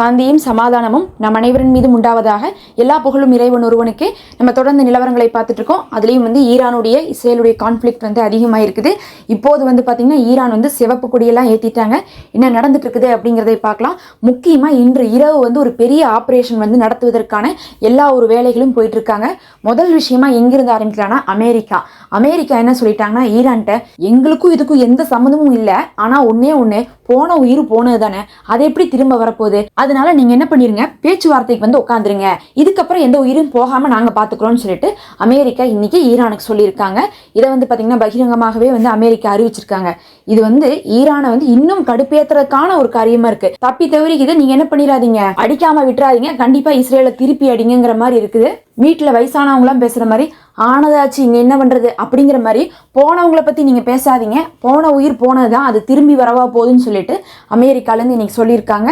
சாந்தியும் சமாதானமும் நம் அனைவரின் மீதும் உண்டாவதாக எல்லா புகழும் இறைவன் ஒருவனுக்கே. நம்ம தொடர்ந்து நிலவரங்களை பார்த்துட்டு இருக்கோம் அதுலேயும் வந்து ஈரானுடைய இஸ்ரேலுடைய கான்ஃப்ளிக்ட் வந்து அதிகமாக இருக்குது இப்போது வந்து பார்த்திங்கன்னா ஈரான் வந்து சிவப்பு கொடியெல்லாம் ஏற்றிட்டாங்க என்ன நடந்துட்டு இருக்குது அப்படிங்கிறதை பார்க்கலாம். முக்கியமாக இன்று இரவு வந்து ஒரு பெரிய ஆப்ரேஷன் வந்து நடத்துவதற்கான எல்லா ஒரு வேலைகளும் போயிட்டுருக்காங்க. முதல் விஷயமா எங்கிருந்து ஆரம்பிக்கலாம்னா அமெரிக்கா. அமெரிக்கா என்ன சொல்லிட்டாங்கன்னா ஈரான்கிட்ட எங்களுக்கும் இதுக்கும் எந்த சம்மந்தமும் இல்லை. ஆனால் ஒன்றே ஒன்று போன உயிர் போனது தானே அது எப்படி திரும்ப வரப்போகுது? அது அதனால நீங்க என்ன பண்ணிருங்க? பேச்சுவார்த்தைக்கு வந்து உட்காந்துருங்க இதுக்கப்புறம் எந்த உயிரும் போகாம நாங்க பாத்துக்கிறோம்னு சொல்லிட்டு அமெரிக்கா இன்னைக்கு ஈரானுக்கு சொல்லியிருக்காங்க. இதை வந்து பாத்தீங்கன்னா பகிரங்கமாகவே வந்து அமெரிக்கா அறிவிச்சிருக்காங்க. இது வந்து ஈரானை வந்து இன்னும் கடுப்பேத்துறதுக்கான ஒரு காரியமா இருக்கு. தப்பி தவறி இதை நீங்க என்ன பண்ணிடாதீங்க அடிக்காம விட்டுறாதீங்க. கண்டிப்பா இஸ்ரேலை திருப்பி அடிங்கிற மாதிரி இருக்குது. வீட்டில் வயசானவங்களாம் பேசுகிற மாதிரி ஆனதாச்சு இங்கே என்ன பண்ணுறது அப்படிங்கிற மாதிரி போனவங்களை பற்றி நீங்கள் பேசாதீங்க. போன உயிர் போனது தான் அது திரும்பி வரவா போகுதுன்னு சொல்லிட்டு அமெரிக்காலேருந்து இன்னைக்கு சொல்லியிருக்காங்க.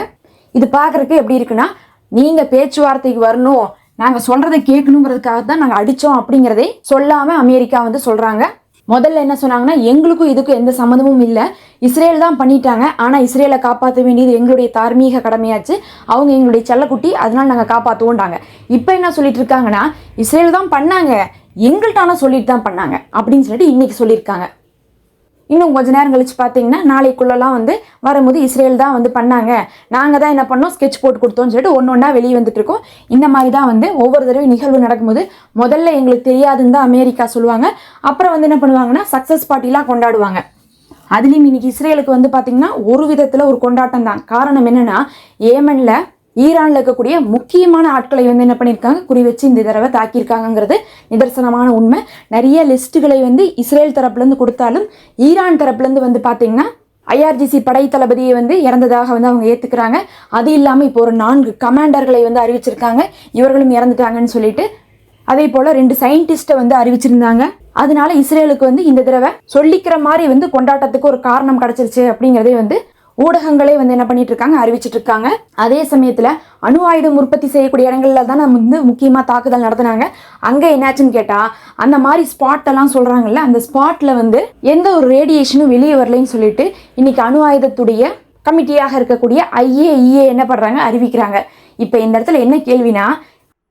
இது பார்க்குறக்கு எப்படி இருக்குன்னா நீங்கள் பேச்சுவார்த்தைக்கு வரணும் நாங்கள் சொல்கிறத கேட்கணுங்கிறதுக்காக தான் நாங்கள் அடித்தோம் அப்படிங்கிறதே சொல்லாமல் அமெரிக்கா வந்து சொல்கிறாங்க முதல்ல என்ன சொன்னாங்கன்னா எங்களுக்கும் இதுக்கும் எந்த சம்மந்தமும் இல்லை. இஸ்ரேல் தான் பண்ணிட்டாங்க. ஆனால் இஸ்ரேலை காப்பாற்ற வேண்டியது எங்களுடைய தார்மீக கடமையாச்சு. அவங்க எங்களுடைய செல்லக்குட்டி அதனால் நாங்கள் காப்பாற்றுவோண்டாங்க இப்போ என்ன சொல்லிட்டு இருக்காங்கன்னா இஸ்ரேல் தான் பண்ணாங்க. எங்கள்கிட்ட ஆனால் சொல்லிட்டு தான் பண்ணாங்க. அப்படின்னு சொல்லிட்டு இன்னைக்கு சொல்லியிருக்காங்க. இன்னும் கொஞ்ச நேரம் கழிச்சு பார்த்தீங்கன்னா நாளைக்குள்ளெல்லாம் வந்து வரும்போது இஸ்ரேல் தான் வந்து பண்ணாங்க. நாங்கள் தான் என்ன பண்ணோம்? ஸ்கெட்ச் போட்டு கொடுத்தோம்னு சொல்லிட்டு ஒன்று ஒன்றா வெளியே வந்துட்டு இருக்கோம். இந்த மாதிரி தான் வந்து ஒவ்வொரு தடவை நிகழ்வு நடக்கும்போது முதல்ல எங்களுக்கு தெரியாதுன்னு தான் அமெரிக்கா சொல்லுவாங்க. அப்புறம் வந்து என்ன பண்ணுவாங்கன்னா சக்ஸஸ் பார்ட்டிலாம் கொண்டாடுவாங்க. அதுலேயும் இன்னைக்கு இஸ்ரேலுக்கு வந்து பார்த்திங்கன்னா ஒரு விதத்தில் ஒரு கொண்டாட்டம் தான். காரணம் என்னென்னா ஏமனில் ஈரானில் இருக்கக்கூடிய முக்கியமான ஆட்களை வந்து என்ன பண்ணியிருக்காங்க? குறி வச்சு இந்த தடவை தாக்கியிருக்காங்கங்கிறது நிதர்சனமான உண்மை. நிறைய லிஸ்ட்டுகளை வந்து இஸ்ரேல் தரப்புலேருந்து கொடுத்தாலும் ஈரான் தரப்புலேருந்து வந்து பார்த்தீங்கன்னா ஐஆர்ஜிசி படை தளபதியை வந்து இறந்ததாக வந்து அவங்க ஏற்றுக்கிறாங்க அது இல்லாமல் இப்போ ஒரு நான்கு கமாண்டர்களை வந்து அறிவிச்சிருக்காங்க. இவர்களும் இறந்துட்டாங்கன்னு சொல்லிட்டு. அதே போல் ரெண்டு சயின்டிஸ்ட்டை வந்து அறிவிச்சிருந்தாங்க. அதனால இஸ்ரேலுக்கு வந்து இந்த தடவை சொல்லிக்கிற மாதிரி வந்து கொண்டாட்டத்துக்கு ஒரு காரணம் கிடச்சிருச்சு அப்படிங்கிறதே வந்து ஊடகங்களே வந்து என்ன பண்ணிட்டு இருக்காங்க அறிவிச்சிட்டு இருக்காங்க அதே சமயத்தில் அணு ஆயுதம் உற்பத்தி செய்யக்கூடிய இடங்கள்ல தான் நம்ம வந்து முக்கியமாக தாக்குதல் நடத்தினாங்க. அங்கே என்னாச்சுன்னு கேட்டால் அந்த மாதிரி ஸ்பாட் எல்லாம் சொல்கிறாங்கல்ல அந்த ஸ்பாட்டில் வந்து எந்த ஒரு ரேடியேஷனும் வெளியே வரலைன்னு சொல்லிட்டு இன்னைக்கு அணு ஆயுதத்துடைய கமிட்டியாக இருக்கக்கூடிய ஐஏஇஏ என்ன பண்ணுறாங்க அறிவிக்கிறாங்க. இப்போ இந்த இடத்துல என்ன கேள்வினா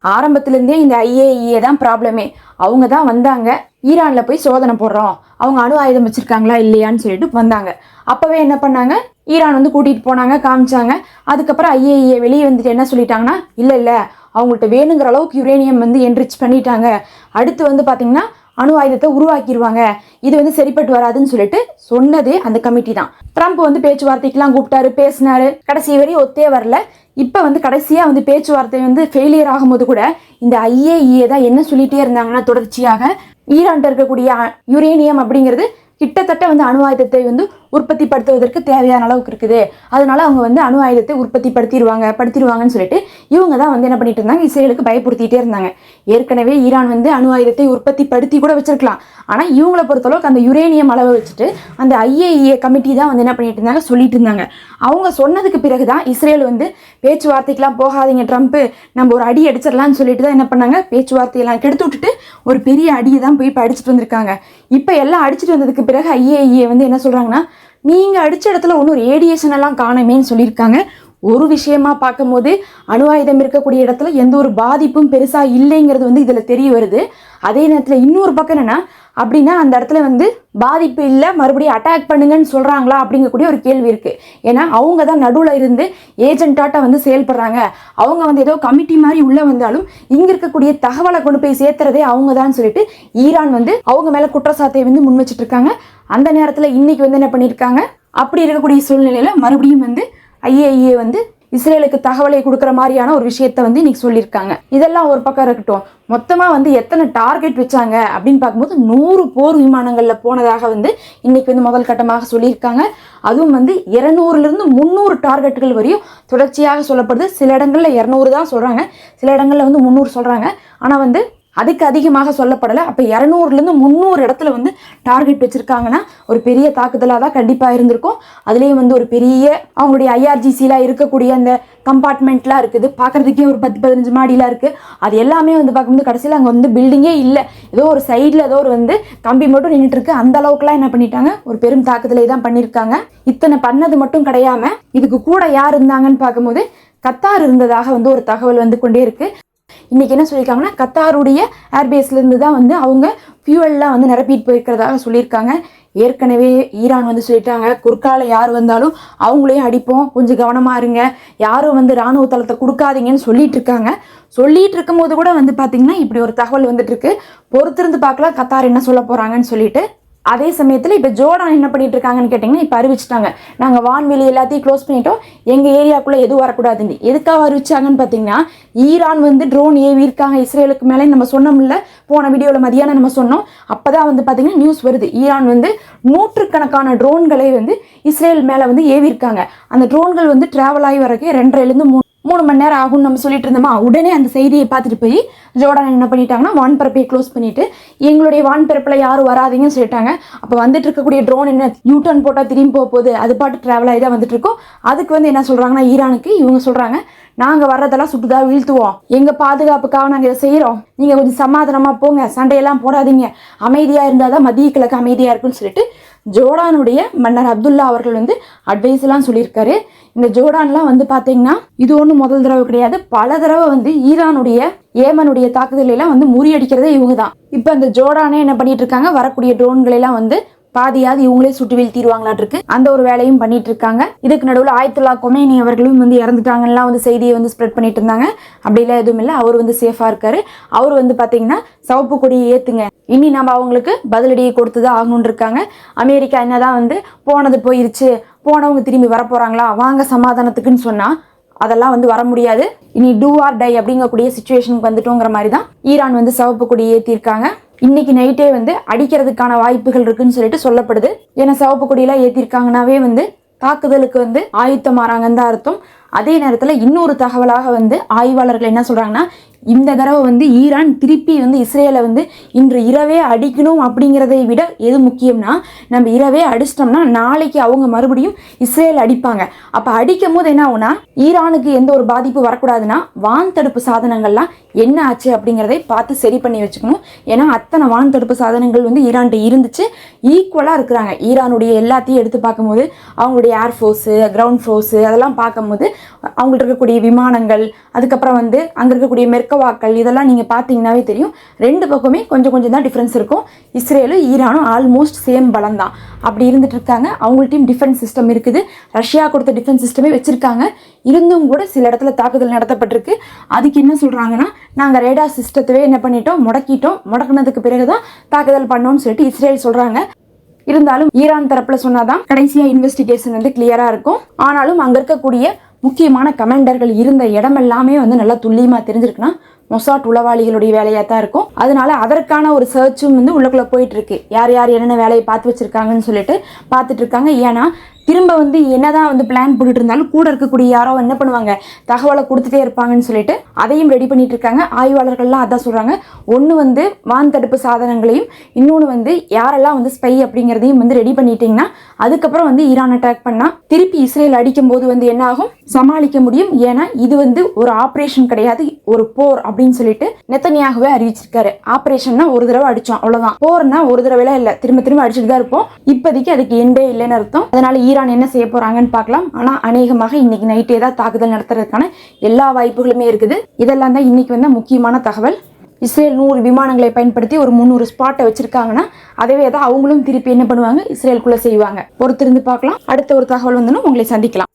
ஆரம்பத்துலேருந்தே இந்த ஐஏஇஏ தான் ப்ராப்ளமே அவங்க தான் வந்தாங்க. ஈரானில் போய் சோதனை போடுறோம். அவங்க அணு ஆயுதம் வச்சுருக்காங்களா இல்லையான்னு சொல்லிட்டு வந்தாங்க. அப்போவே என்ன பண்ணாங்க? ஈரான் வந்து கூட்டிகிட்டு போனாங்க காமிச்சாங்க. அதுக்கப்புறம் ஐஏஏ வெளியே வந்துட்டு என்ன சொல்லிட்டாங்கன்னா இல்லை இல்லை அவங்கள்ட்ட வேணுங்கிற அளவுக்கு யுரேனியம் வந்து என்ரிச் பண்ணிட்டாங்க. அடுத்து வந்து பார்த்திங்கன்னா அணு ஆயுதத்தை உருவாக்கிடுவாங்க இது வந்து சரிப்பட்டு வராதுன்னு சொல்லிட்டு சொன்னதே அந்த கமிட்டி தான். ட்ரம்ப் வந்து பேச்சுவார்த்தைக்கெல்லாம் கூப்பிட்டாரு பேசினாரு. கடைசி வரையும் ஒத்தே வரல. இப்போ வந்து கடைசியாக வந்து பேச்சுவார்த்தை வந்து ஃபெயிலியர் ஆகும்போது கூட இந்த ஐஏஇஏ தான் என்ன சொல்லிட்டே இருந்தாங்கன்னா தொடர்ச்சியாக ஈரான்ட்ட இருக்கக்கூடிய யுரேனியம் அப்படிங்கிறது கிட்டத்தட்ட வந்து அணு ஆயுதத்தை வந்து உற்பத்தி படுத்துவதற்கு தேவையான அளவுக்கு இருக்குது. அதனால அவங்க வந்து அணு ஆயுதத்தை உற்பத்தி படுத்திடுவாங்க படுத்திடுவாங்கன்னு சொல்லிட்டு இவங்க தான் வந்து என்ன பண்ணிட்டு இருந்தாங்க இஸ்ரேலுக்கு பயப்படுத்திட்டே இருந்தாங்க. ஏற்கனவே ஈரான் வந்து அணு ஆயுதத்தை உற்பத்தி படுத்தி கூட வச்சிருக்கலாம். ஆனால் இவங்கள பொறுத்தளவுக்கு அந்த யுரேனியம் அளவை வச்சுட்டு அந்த ஐஏஇஏ கமிட்டி தான் வந்து என்ன பண்ணிட்டு இருந்தாங்க சொல்லிட்டு இருந்தாங்க. அவங்க சொன்னதுக்கு பிறகு தான் இஸ்ரேல் வந்து பேச்சுவார்த்தைக்கெலாம் போகாதீங்க ட்ரம்ப் நம்ம ஒரு அடி அடிச்சிடலாம்னு சொல்லிட்டு தான் என்ன பண்ணாங்க பேச்சுவார்த்தையெல்லாம் கெடுத்து விட்டுட்டு ஒரு பெரிய அடியை தான் போய் இப்போ அடிச்சிட்டு வந்திருக்காங்க. இப்போ எல்லாம் அடிச்சிட்டு வந்ததுக்கு பிறகு ஐஏஇஏ வந்து என்ன சொல்கிறாங்கன்னா நீங்கள் அடித்த இடத்துல ஒன்றும் ரேடியேஷன் எல்லாம் காணுமேன்னு சொல்லியிருக்காங்க. ஒரு விஷயமா பார்க்கும்போது அணு ஆயுதம் இருக்கக்கூடிய இடத்துல எந்த ஒரு பாதிப்பும் பெருசாக இல்லைங்கிறது வந்து இதில் தெரிய வருது. அதே நேரத்தில் இன்னொரு பக்கம் என்னென்னா அப்படின்னா அந்த இடத்துல வந்து பாதிப்பு இல்லை மறுபடியும் அட்டாக் பண்ணுங்கன்னு சொல்கிறாங்களா அப்படிங்கக்கூடிய ஒரு கேள்வி இருக்குது ஏன்னா அவங்க தான் நடுவில் இருந்து ஏஜென்ட்டாட்ட வந்து செயல்படுறாங்க. அவங்க வந்து ஏதோ கமிட்டி மாதிரி உள்ளே வந்தாலும் இங்கே இருக்கக்கூடிய தகவலை கொண்டு போய் சேர்த்துறதே அவங்க தான் சொல்லிட்டு ஈரான் வந்து அவங்க மேலே குற்றச்சாட்டை வந்து முன் வச்சுட்டு இருக்காங்க. அந்த நேரத்தில் இன்னைக்கு வந்து என்ன பண்ணியிருக்காங்க அப்படி இருக்கக்கூடிய சூழ்நிலையில் மறுபடியும் வந்து ஐஏஏ வந்து இஸ்ரேலுக்கு தகவலை கொடுக்குற மாதிரியான ஒரு விஷயத்த வந்து இன்னைக்கு சொல்லியிருக்காங்க இதெல்லாம் ஒரு பக்கம் இருக்கட்டும். மொத்தமாக வந்து எத்தனை டார்கெட் வச்சாங்க அப்படின்னு பார்க்கும்போது நூறு போர் விமானங்களில் போனதாக வந்து இன்னைக்கு வந்து முதல் கட்டமாக சொல்லியிருக்காங்க. அதுவும் வந்து இருநூறுலேருந்து முந்நூறு டார்கெட்டுகள் வரையும் தொடர்ச்சியாக சொல்லப்படுது. சில இடங்களில் இரநூறு தான் சொல்கிறாங்க சில இடங்களில் வந்து முந்நூறு சொல்கிறாங்க ஆனால் வந்து அதுக்கு அதிகமாக சொல்லப்படலை. அப்போ இரநூறுலேருந்து முந்நூறு இடத்துல வந்து டார்கெட் வச்சுருக்காங்கன்னா ஒரு பெரிய தாக்குதலாக தான் கண்டிப்பாக இருந்திருக்கும். அதுலேயும் வந்து ஒரு பெரிய அவங்களுடைய ஐஆர்ஜிசிலாம் இருக்கக்கூடிய அந்த கம்பார்ட்மெண்ட்லாம் இருக்குது. பார்க்குறதுக்கே ஒரு பத்து பதினஞ்சு மாடிலாம் இருக்குது அது எல்லாமே வந்து பார்க்கும்போது கடைசியில் அங்கே வந்து பில்டிங்கே இல்லை. ஏதோ ஒரு சைடில் ஏதோ ஒரு வந்து கம்பி மட்டும் நின்றுட்டுருக்கு அந்த அளவுக்குலாம் என்ன பண்ணிட்டாங்க? ஒரு பெரும் தாக்குதலை தான் பண்ணியிருக்காங்க. இத்தனை பண்ணது மட்டும் கிடையாம இதுக்கு கூட யார் இருந்தாங்கன்னு பார்க்கும்போது கத்தார் இருந்ததாக வந்து ஒரு தகவல் வந்து கொண்டே இருக்குது இன்னைக்கு என்ன சொல்லியிருக்காங்கன்னா கத்தாருடைய ஏர்பேஸ்லேருந்து தான் வந்து அவங்க ஃபியூவல்லாம் வந்து நிரப்பிட்டு போயிருக்கிறதாக சொல்லியிருக்காங்க. ஏற்கனவே ஈரான் வந்து சொல்லிட்டாங்க குறுக்கால யார் வந்தாலும் அவங்களையும் அடிப்போம் கொஞ்சம் கவனமா இருங்க யாரும் வந்து இராணுவ தளத்தை கொடுக்காதீங்கன்னு சொல்லிட்டு இருக்காங்க சொல்லிட்டு இருக்கும்போது கூட வந்து பார்த்தீங்கன்னா இப்படி ஒரு தகவல் வந்துட்டு இருக்கு பொறுத்திருந்து பார்க்கலாம் கத்தார் என்ன சொல்ல போகிறாங்கன்னு சொல்லிட்டு. அதே சமயத்தில் இப்போ ஜோடான் என்ன பண்ணிட்டு இருக்காங்கன்னு கேட்டிங்கன்னா இப்போ அறிவிச்சிட்டாங்க. நாங்கள் வான்வெளி எல்லாத்தையும் க்ளோஸ் பண்ணிட்டோம். எங்கள் ஏரியாக்குள்ளே எதுவும் வரக்கூடாதுன்னு. எதுக்காக அறிவிச்சாங்கன்னு பார்த்தீங்கன்னா ஈரான் வந்து ட்ரோன் ஏவி இருக்காங்க. இஸ்ரேலுக்கு மேலே நம்ம சொன்னோம்ல. போன வீடியோவில் மதியானம் நம்ம சொன்னோம். அப்போ தான் வந்து பார்த்தீங்கன்னா நியூஸ் வருது. ஈரான் வந்து நூற்றுக்கணக்கான ட்ரோன்களை வந்து இஸ்ரேல் மேலே வந்து ஏவி இருக்காங்க. அந்த ட்ரோன்கள் வந்து ட்ராவல் ஆகி வரக்கே ரெண்டரைலேருந்து மூணு மூணு மணி நேரம் ஆகும்னு நம்ம சொல்லிட்டு இருந்தோமா? உடனே அந்த செய்தியை பார்த்துட்டு போய் ஜோர்டான் என்ன பண்ணிட்டாங்கன்னா வான்பரப்பை க்ளோஸ் பண்ணிட்டு எங்களுடைய வான்பரப்பில் யாரும் வராதீங்கன்னு சொல்லிட்டாங்க. அப்போ வந்துட்டு இருக்கக்கூடிய ட்ரோன் என்ன யூட்டர்ன் போட்டால் திரும்பி போக போகுது. அது பாட்டு ட்ராவல் ஆகி தான் வந்துட்டு இருக்கோம். அதுக்கு வந்து என்ன சொல்கிறாங்கன்னா ஈரானுக்கு இவங்க சொல்கிறாங்க நாங்கள் வர்றதெல்லாம் சுட்டுதா வீழ்த்துவோம். எங்கள் பாதுகாப்புக்காக நாங்கள் இதை செய்கிறோம் நீங்கள் கொஞ்சம் சமாதானமாக போங்க. சண்டையெல்லாம் போடாதீங்க. அமைதியாக இருந்தால் தான் மதிய கிழக்கு அமைதியாக இருக்குன்னு சொல்லிட்டு ஜோர்டானுடைய மன்னர் அப்துல்லா அவர்கள் வந்து அட்வைஸ்லாம் சொல்லியிருக்காரு. இந்த ஜோர்டான்லாம் வந்து பார்த்தீங்கன்னா இது ஒன்றும் முதல் தடவை கிடையாது. பல தடவை வந்து ஈரானுடைய ஏமனுடைய தாக்குதலையெல்லாம் வந்து முறியடிக்கிறதே இவங்க தான். இப்போ அந்த ஜோர்டானே என்ன பண்ணிட்டு இருக்காங்க? வரக்கூடிய ட்ரோன்களெல்லாம் வந்து பாதியாவது இவங்களே சுட்டு வீழ்த்திடுவாங்களாட்டு இருக்கு அந்த ஒரு வேலையும் பண்ணிட்டு இருக்காங்க இதுக்கு நடுவில் ஆயத்துல்லா கொமேனி அவர்களும் வந்து இறந்துட்டாங்கலாம் வந்து செய்தியை வந்து ஸ்ப்ரெட் பண்ணிட்டு இருந்தாங்க அப்படிலாம் எதுவும் இல்லை. அவர் வந்து சேஃபாக இருக்காரு. அவர் வந்து பார்த்தீங்கன்னா சவப்பு கொடியை ஏற்றுங்க இனி நம்ம அவங்களுக்கு பதிலடியை கொடுத்து தான் ஆகணும்னு இருக்காங்க அமெரிக்கா என்னதான் வந்து போனது போயிருச்சு. போனவங்க திரும்பி வரப்போறாங்களா? வாங்க சமாதானத்துக்குன்னு சொன்னா அதெல்லாம் வந்து வர முடியாது. இனி டூ ஆர் டை அப்படிங்கக்கூடிய சுச்சுவேஷனுக்கு வந்துட்டோங்கிற மாதிரி தான் ஈரான் வந்து சிவப்பு கொடி ஏற்றிருக்காங்க இன்னைக்கு நைட்டே வந்து அடிக்கிறதுக்கான வாய்ப்புகள் இருக்குன்னு சொல்லிட்டு சொல்லப்படுது. ஏன்னா சிவப்பு கொடியெல்லாம் ஏற்றிருக்காங்கனாவே வந்து தாக்குதலுக்கு வந்து ஆயுத்தமாறாங்கன்னு தான் அர்த்தம். அதே நேரத்தில் இன்னொரு தகவலாக வந்து ஆய்வாளர்கள் என்ன சொல்கிறாங்கன்னா இந்த தடவை வந்து ஈரான் திருப்பி வந்து இஸ்ரேலை வந்து இன்று இரவே அடிக்கணும் அப்படிங்கிறதை விட எது முக்கியம்னா நம்ம இரவே அடிச்சிட்டோம்னா நாளைக்கு அவங்க மறுபடியும் இஸ்ரேல் அடிப்பாங்க. அப்போ அடிக்கும் போது என்ன ஆகும்னா ஈரானுக்கு எந்த ஒரு பாதிப்பு வரக்கூடாதுன்னா வான் தடுப்பு சாதனங்கள்லாம் என்ன ஆச்சு அப்படிங்கிறதை பார்த்து சரி பண்ணி வச்சுக்கணும். ஏன்னா அத்தனை வான் தடுப்பு சாதனங்கள் வந்து ஈரான்கிட்ட இருந்துச்சு. ஈக்குவலாக இருக்கிறாங்க. ஈரானுடைய எல்லாத்தையும் எடுத்து பார்க்கும்போது அவங்களுடைய ஏர்ஃபோர்ஸு கிரவுண்ட் ஃபோர்ஸு அதெல்லாம் பார்க்கும்போது அவங்கள்ட்ட இருக்கக்கூடிய விமானங்கள் அதுக்கப்புறம் வந்து அங்கே இருக்கக்கூடிய மெர்கவாக்கள் இதெல்லாம் நீங்கள் பார்த்தீங்கன்னாவே தெரியும். ரெண்டு பக்கமே கொஞ்சம் கொஞ்சம் தான் டிஃப்ரென்ஸ் இருக்கும். இஸ்ரேலும் ஈரானும் ஆல்மோஸ்ட் சேம் பலம் தான் அப்படி இருந்துட்டு இருக்காங்க. அவங்கள்ட்டையும் டிஃபென்ஸ் சிஸ்டம் இருக்குது. ரஷ்யா கொடுத்த டிஃபென்ஸ் சிஸ்டமே வச்சுருக்காங்க. இருந்தும் கூட சில இடத்துல தாக்குதல் நடத்தப்பட்டிருக்கு. அதுக்கு என்ன சொல்கிறாங்கன்னா நாங்கள் ரேடார் சிஸ்டத்தவே என்ன பண்ணிட்டோம்? முடக்கிட்டோம். முடக்கினதுக்கு பிறகு தான் தாக்குதல் பண்ணோம்னு சொல்லிட்டு இஸ்ரேல் சொல்கிறாங்க இருந்தாலும் ஈரான் தரப்பில் சொன்னாதான் கடைசியாக இன்வெஸ்டிகேஷன் வந்து கிளியராக இருக்கும். ஆனாலும் அங்கே இருக்கக்கூடிய முக்கியமான கமாண்டர்கள் இருந்த இடமெல்லாமே வந்து நல்லா துல்லியமாக தெரிஞ்சிருக்குன்னா மொசாட் உளவாளிகளுடைய வேலையாக தான் இருக்கும். அதனால அதற்கான ஒரு சர்ச்சும் வந்து உள்ளக்குள்ளே போயிட்டுருக்கு. யார் யார் என்னென்ன வேலையை பார்த்து வச்சுருக்காங்கன்னு சொல்லிட்டு பார்த்துட்டு இருக்காங்க. ஏன்னா திரும்ப வந்து என்னதான் வந்து பிளான் போட்டுட்டு இருந்தாலும் கூட இருக்கக்கூடிய யாரோ என்ன பண்ணுவாங்க? தகவலை கொடுத்துட்டே இருப்பாங்கன்னு சொல்லிட்டு அதையும் ரெடி பண்ணிட்டு இருக்காங்க ஆய்வாளர்கள்லாம் அதான் சொல்கிறாங்க ஒன்று வந்து வான் தடுப்பு சாதனங்களையும் இன்னொன்று வந்து யாரெல்லாம் வந்து ஸ்பை அப்படிங்கிறதையும் வந்து ரெடி பண்ணிட்டீங்கன்னா அதுக்கப்புறம் வந்து ஈரான் அட்டாக் பண்ணால் திருப்பி இஸ்ரேல் அடிக்கும் போது வந்து என்ன ஆகும்? சமாளிக்க முடியும். ஏன்னா இது வந்து ஒரு ஆப்ரேஷன் கிடையாது ஒரு போர் அப்படின்னு சொல்லிட்டு நெத்தனியாகவே அறிவிச்சிருக்காரு. ஆப்ரேஷன்னா ஒரு தடவை அடிச்சோம் அவ்வளோதான் போர்னா ஒரு தடவைலாம் இல்லை திரும்ப திரும்ப அடிச்சுட்டு தான் இருப்போம். இப்போதைக்கு அதுக்கு எண்டே இல்லைன்னு அர்த்தம். அதனால ஈரான் என்ன செய்ய போறாங்கன்னு பார்க்கலாம். ஆனால் அநேகமாக இன்னைக்கு நைட்டே தான் தாக்குதல் நடத்துறதுக்கான எல்லா வாய்ப்புகளுமே இருக்குது. இதெல்லாம் தான் இன்னைக்கு வந்து முக்கியமான தகவல். இஸ்ரேல் நூறு விமானங்களை பயன்படுத்தி ஒரு முந்நூறு ஸ்பாட்டை வச்சிருக்காங்கன்னா அதவே தான் அவங்களும் திருப்பி என்ன பண்ணுவாங்க? இஸ்ரேலுக்குள்ளே செய்வாங்க. பொறுத்திருந்து பார்க்கலாம். அடுத்த ஒரு தகவல் வந்து உங்களை சந்திக்கலாம்.